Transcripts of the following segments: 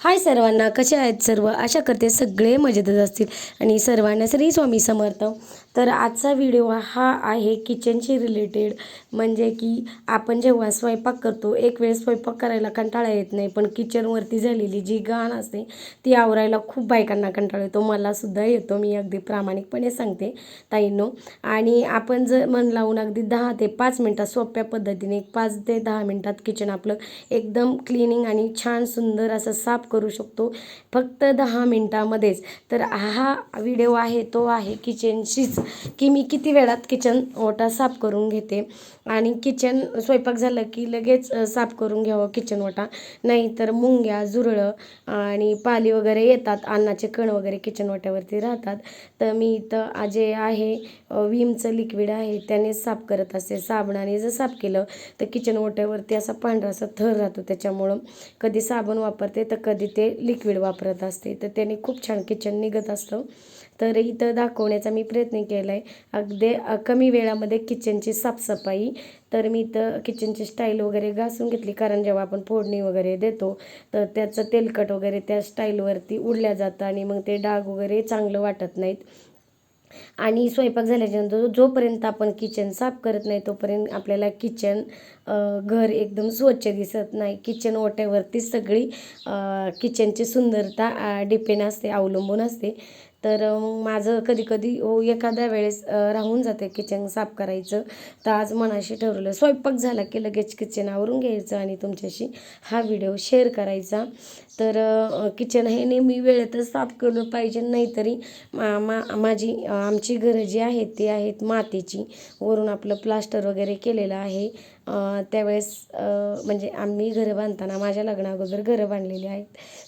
हाय सर्वांना कसे आहेत सर्व? आशा करते सगळे मजेतच असतील. आणि सर्वांना श्री स्वामी समर्थ. तर आजचा व्हिडिओ हा आहे किचनशी रिलेटेड म्हणजे की आपण जेव्हा स्वयंपाक करतो एक वेळेस स्वयंपाक करायला कंटाळा येत नाही पण किचनवरती झालेली जी घाण असते ती आवरायला खूप बायकांना कंटाळा येतो. मलासुद्धा येतो मी अगदी प्रामाणिकपणे सांगते ताईंनो. आणि आपण जर मन लावून अगदी दहा ते पाच मिनटात सोप्या पद्धतीने पाच ते दहा मिनटात किचन आपलं एकदम क्लिनिंग आणि छान सुंदर असं साफ करू शकतो. फक्त दहा मिनटामध्येच. तर हा व्हिडिओ आहे तो आहे किचनशीच की मी किती वेळात किचन ओटा साफ करून घेते. आणि किचन स्वयंपाक झालं की लगेच साफ करून घ्यावं किचन ओटा. नाहीतर मुंग्या झुरळं आणि पाली वगैरे येतात अन्नाचे कण वगैरे किचन ओट्यावरती राहतात. तर मी इथं जे आहे विमचं लिक्विड आहे त्याने साफ करत असते साबणाने जर साफ केलं तर किचन ओट्यावरती असा पांढरा असा थर राहतो त्याच्यामुळं. कधी साबण वापरते तर कधी ते लिक्विड वापरत असते. तर त्याने खूप छान किचन निघत असतं. तर इथं दाखवण्याचा मी प्रयत्न केला आहे अगदी कमी वेळामध्ये किचनची साफसफाई. तर मी इथं किचनची स्टाईल वगैरे घासून घेतली. कारण जेव्हा आपण फोडणी वगैरे देतो तर त्याचं तेलकट वगैरे त्या स्टाईलवरती उडल्या जातं आणि मग ते डाग वगैरे चांगलं वाटत नाहीत. आणि स्वयंपाक झाल्याच्यानंतर जोपर्यंत आपण किचन साफ करत नाही तोपर्यंत आपल्याला किचन घर एकदम स्वच्छ दिसत नाही. किचन ओट्यावरती सगळी किचनची सुंदरता डिपेंड असते अवलंबून असते. तर माझं कधी कधी हो एखाद्या वेळेस राहून जाते किचन साफ करायचं. तर आज मनाशी ठरवलं स्वयंपाक झाला की लगेच किचनावरून घ्यायचं आणि तुमच्याशी हा व्हिडिओ शेअर करायचा. तर किचन हे नेहमी वेळेतच साफ केलं पाहिजे. नाहीतरी मा मा माझी आमची घरं जी आहेत ती आहेत मातीची. वरून आपलं प्लास्टर वगैरे केलेलं आहे. त्यावेळेस म्हणजे आम्ही घरं बांधताना माझ्या लग्नाअगोदर घरं बांधलेली आहेत.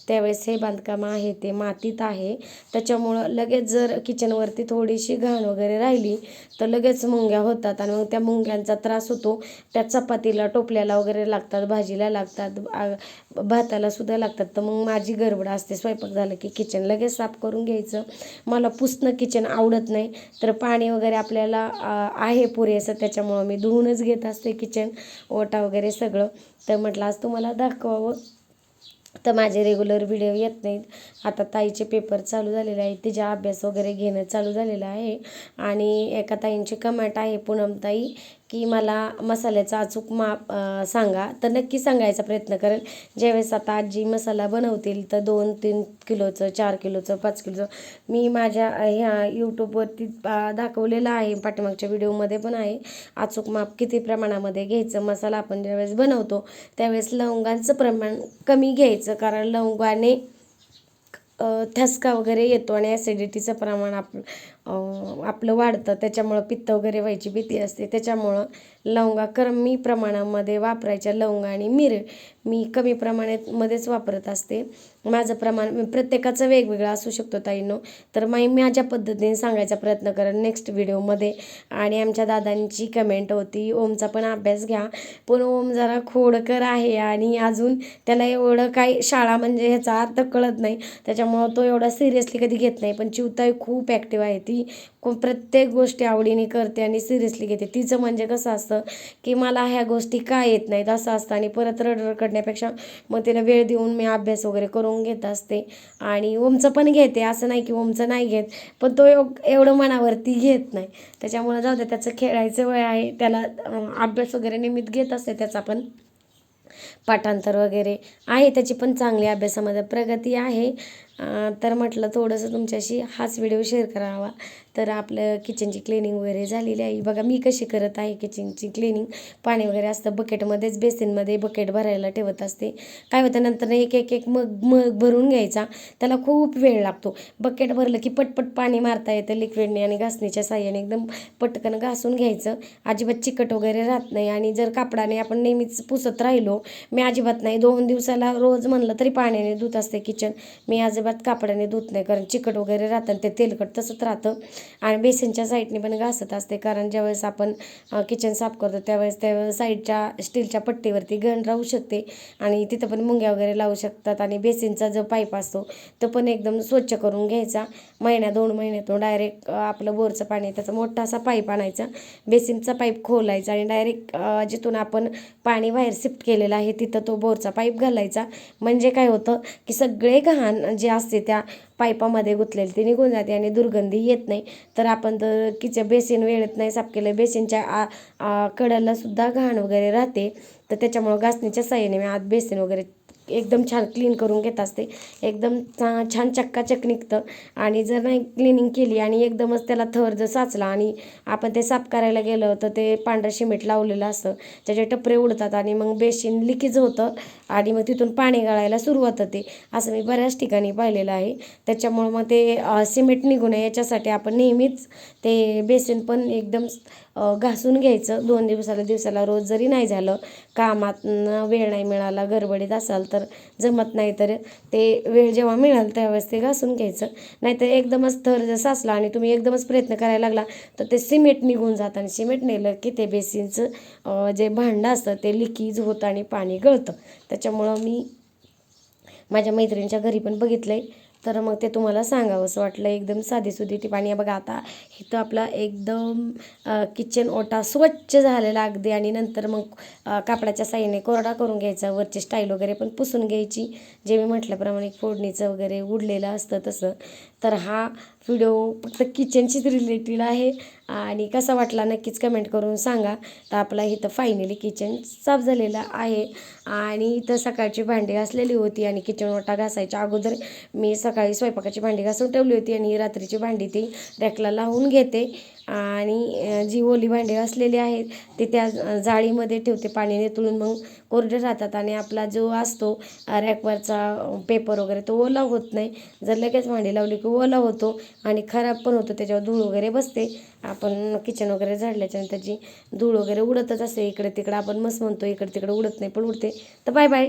त्यावेळेस हे बांधकाम आहे ते मातीत आहे. त्याच्यामुळं लगेच जर किचनवरती थोडीशी घाण वगैरे राहिली तर लगेच मुंग्या होतात आणि मग त्या मुंग्यांचा त्रास होतो. त्या चपातीला टोपल्याला वगैरे लागतात भाजीला लागतात भाताला सुद्धा लागतात. तर मग माझी गडबड असते. स्वयंपाक झालं की किचन लगेच साफ करून घ्यायचं. मला पुसणं किचन आवडत नाही. तर पाणी वगैरे आपल्याला आहे पुरेसं. त्याच्यामुळं मी धुवूनच घेत असते किचन ओटा वगैरे सगळं. तर म्हटलं आज तुम्हाला दाखवावं. तर माझे रेग्युलर व्हिडिओ येत नाहीत. आता ताईचे पेपर चालू झालेले आहेत. तिचा अभ्यास वगैरे घेणं चालू झालेलं आहे. आणि एका ताईंची कमेंट आहे पूनमताई की मला मसाल्याचा अचूक माप सांगा. तर नक्की सांगायचा प्रयत्न करेल. ज्यावेळेस आता आजी मसाला बनवतील तर दोन तीन किलोचं चार किलोचं पाच किलोचं. मी माझ्या ह्या यूट्यूबवरती दाखवलेलं आहे. पाठीमागच्या व्हिडिओमध्ये पण आहे. अचूक माप किती प्रमाणामध्ये घ्यायचं मसाला आपण ज्यावेळेस बनवतो त्यावेळेस लवंगांचं प्रमाण कमी घ्यायचं. कारण लवंगाने ठसका वगैरे येतो आणि ॲसिडिटीचं प्रमाण आप आपलं वाढतं. त्याच्यामुळं पित्त वगैरे व्हायची भीती असते. त्याच्यामुळं लवंगा कमी प्रमाणामध्ये वापरायच्या लवंगा आणि मिर मी कमी प्रमाणात मध्येच वापरत असते. माझं प्रमाण प्रत्येकाचं वेगवेगळं असू शकतो ताईंनो. तर मी माझ्या पद्धतीने सांगायचा प्रयत्न करेन नेक्स्ट व्हिडिओमध्ये आणि आमच्या दादांची कमेंट होती ओमचा पण अभ्यास घ्या. पण ओम जरा खोडकर आहे आणि अजून त्याला एवढं काही शाळा म्हणजे ह्याचा अर्थ कळत नाही. त्याच्यामुळं तो एवढा सिरियसली कधी घेत नाही. पण चिवताई खूप ॲक्टिव्ह आहे ती. प्रत्येक गोष्टी आवडीने करते आणि सिरियसली घेते. तिचं म्हणजे कसं असतं की मला ह्या गोष्टी का येत नाहीत असं असतं. आणि परत रडरड करण्यापेक्षा मग तिला वेळ देऊन मी अभ्यास वगैरे करून घेत असते. आणि ओमचं पण घेते. असं नाही की ओमचं नाही घेत. पण तो एव- एवढं मनावरती घेत नाही. त्याच्यामुळं जाऊ दे. त्याचं खेळायचं वय आहे. त्याला अभ्यास वगैरे निमित्त घेत असते. त्याचा पण पाठांतर वगैरे आहे. त्याची पण चांगली अभ्यासामध्ये प्रगती आहे. तर म्हटलं थोडंसं तुमच्याशी हाच व्हिडिओ शेअर करावा. तर आपलं किचनची क्लिनिंग वगैरे झालेली आहे. बघा मी कशी करत आहे किचनची क्लिनिंग पाणी वगैरे असतं बकेटमध्येच बेसिनमध्ये बकेट भरायला ठेवत असते. काय होतं नंतर एक एक एक मग मग भरून घ्यायचा. त्याला खूप वेळ लागतो. बकेट भरलं की पटपट पाणी मारता येतं लिक्विडने आणि घासणीच्या साह्याने एकदम पटकन घासून घ्यायचं. अजिबात चिकट वगैरे राहत नाही आणि जर कापडाने आपण नेहमीच पुसत राहिलो मी अजिबात नाही. दोन दिवसाला रोज म्हणलं तरी पाण्याने धुत असते किचन मी अजिबात कापडाने धुत नाही कारण चिकट वगैरे राहतं आणि ते तेलकट तसंच राहतं. आणि बेसिनच्या साईडने पण घासत असते कारण ज्यावेळेस आपण किचन साफ करतो त्यावेळेस त्या साईडच्या स्टीलच्या पट्टीवरती घण राहू शकते आणि तिथं पण मुंग्या वगैरे लावू शकतात आणि बेसिनचा जो पाईप असतो तो पण एकदम स्वच्छ करून घ्यायचा. महिन्या दोन महिन्यातून डायरेक्ट आपलं बोरचं पाणी त्याचा मोठा असा पाईप आणायचा. बेसिनचा पाईप खोलायचा आणि डायरेक्ट जिथून आपण पाणी बाहेर शिफ्ट केलेलं आहे तिथं तो बोरचा पाईप घालायचा. म्हणजे काय होतं की सगळे घाण जे असते त्या पाईपामध्ये गुंतलेले ते निघून जाते आणि दुर्गंधी येत नाही. तर आपण तर किचन बेसिन वेळेत नाही साफ केलं बेसिनच्या आ आ कडेला सुद्धा घाण वगैरे राहते. तर त्याच्यामुळं घासणीच्या साह्याने मी आत बेसिन वगैरे एकदम छान क्लीन करून घेत असते. एकदम छान चक्काचक निघतं. आणि जर नाही क्लिनिंग केली आणि एकदमच त्याला थर जर साचला आणि आपण ते साफ करायला गेलं तर ते पांढरं शिमेंट लावलेलं असतं. त्याचे टपरे उडतात आणि मग बेसिन लिकेज होतं आणि मग तिथून पाणी गळायला सुरुवात होते. असं मी बऱ्याच ठिकाणी पाहिलेलं आहे. त्याच्यामुळं मग ते सिमेंट निघू नये याच्यासाठी आपण नेहमीच ते बेसिन पण एकदम घासून घ्यायचं. दोन दिवसाला दिवसाला रोज जरी नाही झालं कामात वेळ नाही मिळाला गडबडीत असाल तर जमत नाही तर ते वेळ जेव्हा मिळाल त्यावेळेस ते घासून घ्यायचं. नाहीतर एकदमच थर जर साचला आणि तुम्ही एकदमच प्रयत्न करायला लागला तर ते सिमेंट निघून जातं आणि सिमेंट नेलं की ते बेसिनचं जे भांडं असतं ते लिकीज होतं आणि पाणी गळतं. त्याच्यामुळं मी माझ्या मैत्रिणीच्या घरी पण बघितलं आहे तर मग ते तुम्हाला सांगावंसं वाटलं. एकदम साधीसुधी ती पाणी बघा आता इथं आपला एकदम किचन ओटा स्वच्छ झालेला अगदी. आणि नंतर मग कापडाच्या साईने कोरडा करून घ्यायचा. वरची स्टाईल वगैरे पण पुसून घ्यायची. जे मी म्हटल्याप्रमाणे फोडणीचं वगैरे उडलेलं असतं तसं. तर हा व्हिडिओ फक्त किचनशीच रिलेटेड आहे. आणि कसा वाटला नक्कीच कमेंट करून सांगा. तर आपला इथं फायनली किचन साफ झालेलं आहे. आणि इथं सकाळची भांडी घासलेली होती आणि किचन वाटा घासायच्या अगोदर मी सकाळी स्वयंपाकाची भांडी घासून ठेवली होती आणि रात्रीची भांडी ती रॅकला लावून घेते. आणि जी ओली भांडी असलेली आहेत ते त्या जाळीमध्ये ठेवते पाणी नितळून मग कोरडे राहतात आणि आपला जो असतो रॅकवरचा पेपर वगैरे तो ओला होत नाही. जर लगेच भांडी लावली की ओला होतो आणि खराब पण होतो त्याच्यावर धूळ वगैरे बसते. आपण किचन वगैरे झाडल्याच्या त्याची धूळ वगैरे उडतच असते इकडे तिकडे आपण मस्त म्हणतो इकडे तिकडे उडत नाही पण उडते. तर बाय बाय